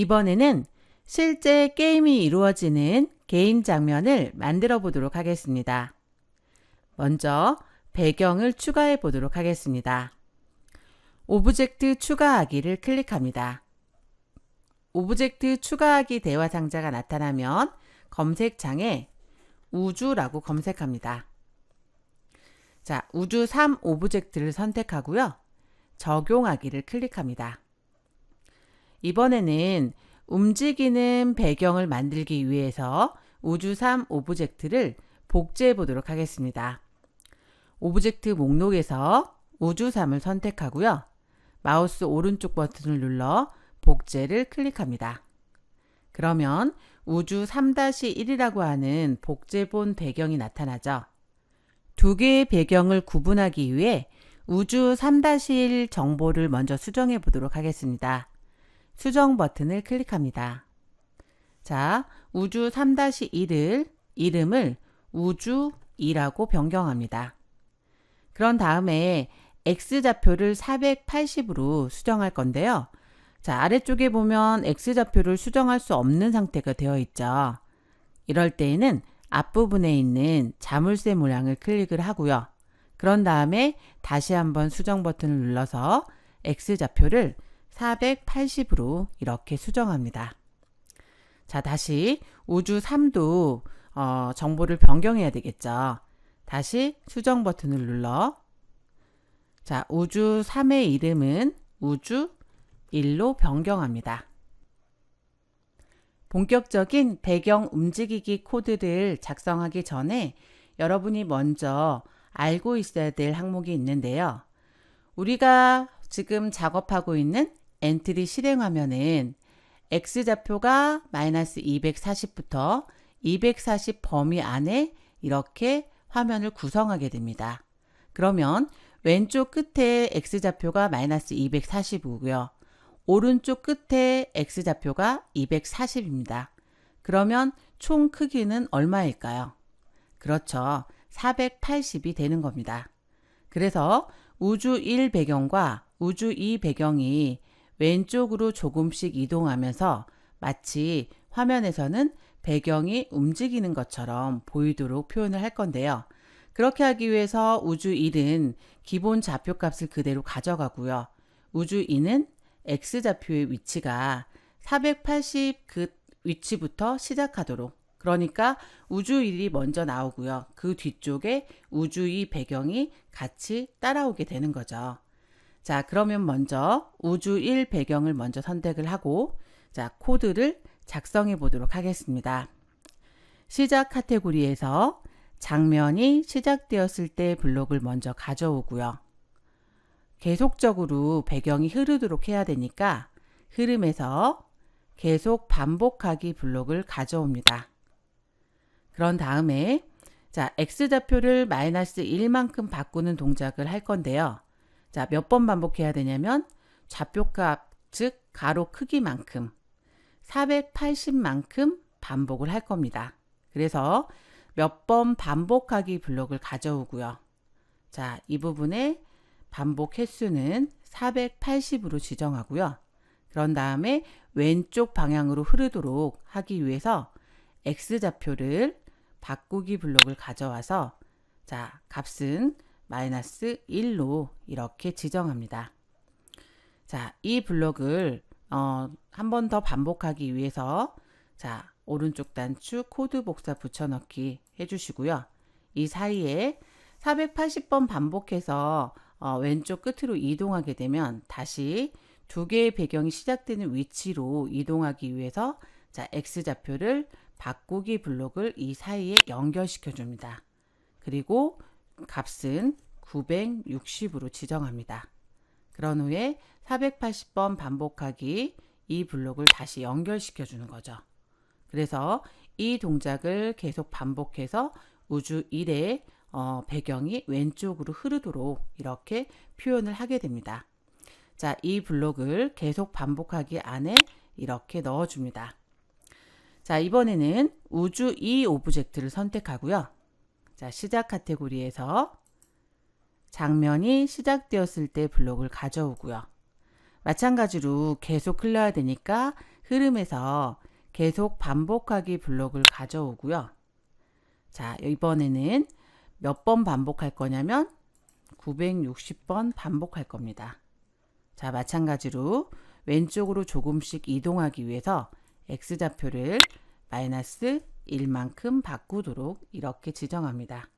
이번에는 실제 게임이 이루어지는 게임 장면을 만들어 보도록 하겠습니다. 먼저 배경을 추가해 보도록 하겠습니다. 오브젝트 추가하기를 클릭합니다. 오브젝트 추가하기 대화 상자가 나타나면 검색창에 우주라고 검색합니다. 자, 우주 3 오브젝트를 선택하고요. 적용하기를 클릭합니다. 이번에는 움직이는 배경을 만들기 위해서 우주 3 오브젝트를 복제해 보도록 하겠습니다. 오브젝트 목록에서 우주 3을 선택하고요. 마우스 오른쪽 버튼을 눌러 복제를 클릭합니다. 그러면 우주 3-1이라고 하는 복제본 배경이 나타나죠. 두 개의 배경을 구분하기 위해 우주 3-1 정보를 먼저 수정해 보도록 하겠습니다. 수정 버튼을 클릭합니다. 자, 우주 3-1을 이름을 우주 2라고 변경합니다. 그런 다음에 X좌표를 480으로 수정할 건데요. 자, 아래쪽에 보면 X좌표를 수정할 수 없는 상태가 되어 있죠. 이럴 때에는 앞부분에 있는 자물쇠 모양을 클릭을 하고요. 그런 다음에 다시 한번 수정 버튼을 눌러서 X좌표를 480으로 이렇게 수정합니다. 자, 다시 우주 3도 어, 정보를 변경해야 되겠죠. 다시 수정 버튼을 눌러 자, 우주 3의 이름은 우주 1로 변경합니다. 본격적인 배경 움직이기 코드를 작성하기 전에 여러분이 먼저 알고 있어야 될 항목이 있는데요. 우리가 지금 작업하고 있는 엔트리 실행 화면은 X좌표가 마이너스 240부터 240 범위 안에 이렇게 화면을 구성하게 됩니다. 그러면 왼쪽 끝에 X좌표가 마이너스 240이고요. 오른쪽 끝에 X좌표가 240입니다. 그러면 총 크기는 얼마일까요? 그렇죠. 480이 되는 겁니다. 그래서 우주 1 배경과 우주 2 배경이 왼쪽으로 조금씩 이동하면서 마치 화면에서는 배경이 움직이는 것처럼 보이도록 표현을 할 건데요. 그렇게 하기 위해서 우주 1은 기본 좌표 값을 그대로 가져가고요. 우주 2는 X좌표의 위치가 480 그 위치부터 시작하도록 그러니까 우주 1이 먼저 나오고요. 그 뒤쪽에 우주 2 배경이 같이 따라오게 되는 거죠. 자, 그러면 먼저 우주 1 배경을 먼저 선택을 하고 자, 코드를 작성해 보도록 하겠습니다. 시작 카테고리에서 장면이 시작되었을 때 블록을 먼저 가져오고요. 계속적으로 배경이 흐르도록 해야 되니까 흐름에서 계속 반복하기 블록을 가져옵니다. 그런 다음에 자, X좌표를 마이너스 1만큼 바꾸는 동작을 할 건데요. 자, 몇 번 반복해야 되냐면 좌표값, 즉 가로 크기만큼 480만큼 반복을 할 겁니다. 그래서 몇 번 반복하기 블록을 가져오고요. 자, 이 부분에 반복 횟수는 480으로 지정하고요. 그런 다음에 왼쪽 방향으로 흐르도록 하기 위해서 X좌표를 바꾸기 블록을 가져와서 자, 값은 마이너스 1로 이렇게 지정합니다. 자, 이 블록을 어, 한 번 더 반복하기 위해서 자, 오른쪽 단추 코드 복사 붙여넣기 해주시고요. 이 사이에 480번 반복해서 어, 왼쪽 끝으로 이동하게 되면 다시 두 개의 배경이 시작되는 위치로 이동하기 위해서 자, X좌표를 바꾸기 블록을 이 사이에 연결시켜 줍니다. 그리고 값은 960으로 지정합니다. 그런 후에 480번 반복하기 이 블록을 다시 연결시켜 주는 거죠. 그래서 이 동작을 계속 반복해서 우주 1의 어, 배경이 왼쪽으로 흐르도록 이렇게 표현을 하게 됩니다. 자, 이 블록을 계속 반복하기 안에 이렇게 넣어줍니다. 자, 이번에는 우주 2 오브젝트를 선택하고요. 자, 시작 카테고리에서 장면이 시작되었을 때 블록을 가져오고요. 마찬가지로 계속 흘러야 되니까 흐름에서 계속 반복하기 블록을 가져오고요. 자, 이번에는 몇 번 반복할 거냐면 960번 반복할 겁니다. 자, 마찬가지로 왼쪽으로 조금씩 이동하기 위해서 x좌표를 마이너스 1만큼 바꾸도록 이렇게 지정합니다.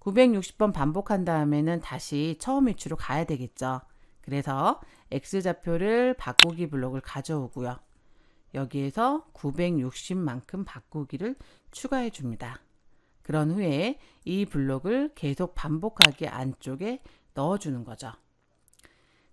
960번 반복한 다음에는 다시 처음 위치로 가야 되겠죠. 그래서 x좌표를 바꾸기 블록을 가져오고요. 여기에서 960만큼 바꾸기를 추가해 줍니다. 그런 후에 이 블록을 계속 반복하기 안쪽에 넣어주는 거죠.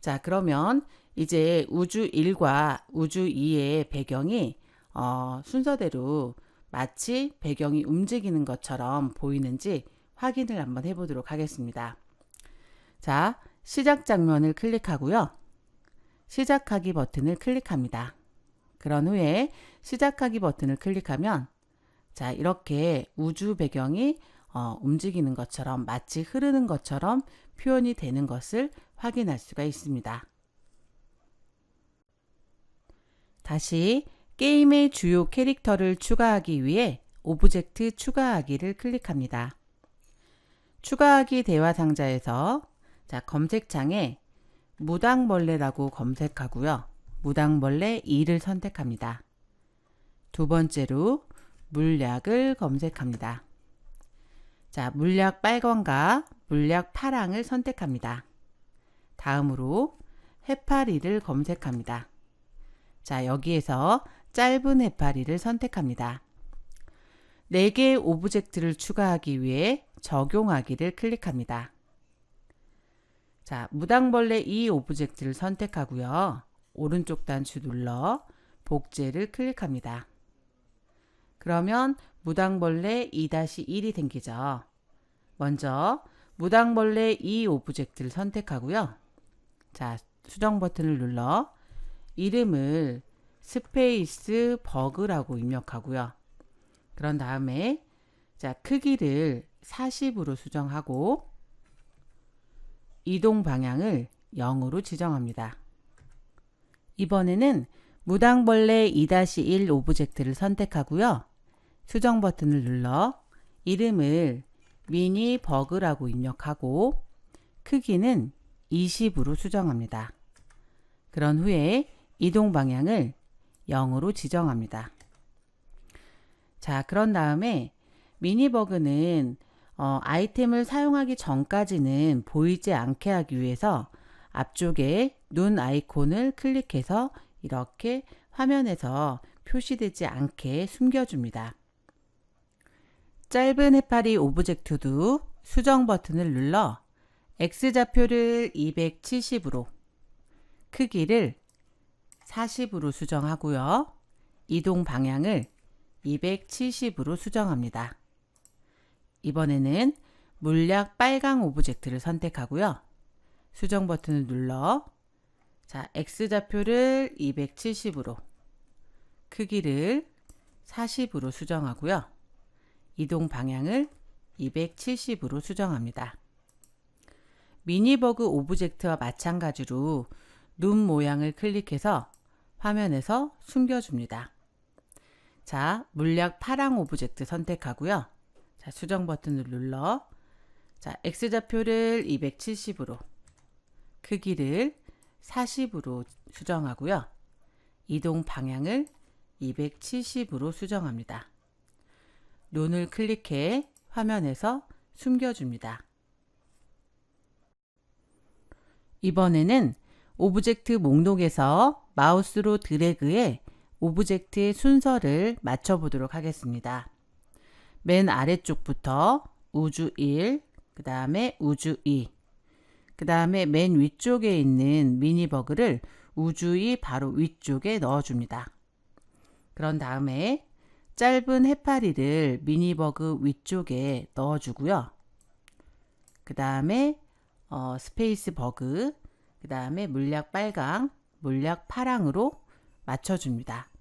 자, 그러면 이제 우주 1과 우주 2의 배경이 어, 순서대로 마치 배경이 움직이는 것처럼 보이는지 확인을 한번 해보도록 하겠습니다. 자, 시작 장면을 클릭하고요. 시작하기 버튼을 클릭합니다. 그런 후에 시작하기 버튼을 클릭하면 자, 이렇게 우주 배경이 어, 움직이는 것처럼 마치 흐르는 것처럼 표현이 되는 것을 확인할 수가 있습니다. 다시 게임의 주요 캐릭터를 추가하기 위해 오브젝트 추가하기를 클릭합니다. 추가하기 대화 상자에서 자, 검색창에 무당벌레라고 검색하고요. 무당벌레 2를 선택합니다. 두 번째로 물약을 검색합니다. 자, 물약 빨강과 물약 파랑을 선택합니다. 다음으로 해파리를 검색합니다. 자, 여기에서 짧은 해파리를 선택합니다. 4개의 오브젝트를 추가하기 위해 적용하기를 클릭합니다. 자, 무당벌레 이 오브젝트를 선택하고요. 오른쪽 단추 눌러 복제를 클릭합니다. 그러면 무당벌레 2-1이 생기죠. 먼저 무당벌레 이 오브젝트를 선택하고요. 자, 수정 버튼을 눌러 이름을 스페이스 버그라고 입력하고요. 그런 다음에 자, 크기를 40으로 수정하고 이동 방향을 0으로 지정합니다. 이번에는 무당벌레 2-1 오브젝트를 선택하고요. 수정 버튼을 눌러 이름을 미니 버그라고 입력하고 크기는 20으로 수정합니다. 그런 후에 이동 방향을 0으로 지정합니다. 자, 그런 다음에 미니버그는 어, 아이템을 사용하기 전까지는 보이지 않게 하기 위해서 앞쪽에 눈 아이콘을 클릭해서 이렇게 화면에서 표시되지 않게 숨겨줍니다. 짧은 해파리 오브젝트도 수정 버튼을 눌러 X좌표를 270으로 크기를 40으로 수정하고요. 이동 방향을 270으로 수정합니다. 이번에는 물약 빨강 오브젝트를 선택하고요. 수정 버튼을 눌러 자, X좌표를 270으로 크기를 40으로 수정하고요. 이동 방향을 270으로 수정합니다. 미니버그 오브젝트와 마찬가지로 눈 모양을 클릭해서 화면에서 숨겨줍니다. 자, 물약 파랑 오브젝트 선택하고요. 자, 수정 버튼을 눌러 자, X좌표를 270으로 크기를 40으로 수정하고요. 이동 방향을 270으로 수정합니다. 눈을 클릭해 화면에서 숨겨줍니다. 이번에는 오브젝트 목록에서 마우스로 드래그해 오브젝트의 순서를 맞춰보도록 하겠습니다. 맨 아래쪽부터 우주 1, 그 다음에 우주 2, 그 다음에 맨 위쪽에 있는 미니버그를 우주 2 바로 위쪽에 넣어줍니다. 그런 다음에 짧은 해파리를 미니버그 위쪽에 넣어주고요. 그 다음에 어, 스페이스 버그, 그 다음에 물약 빨강, 물약 파랑으로 맞춰줍니다.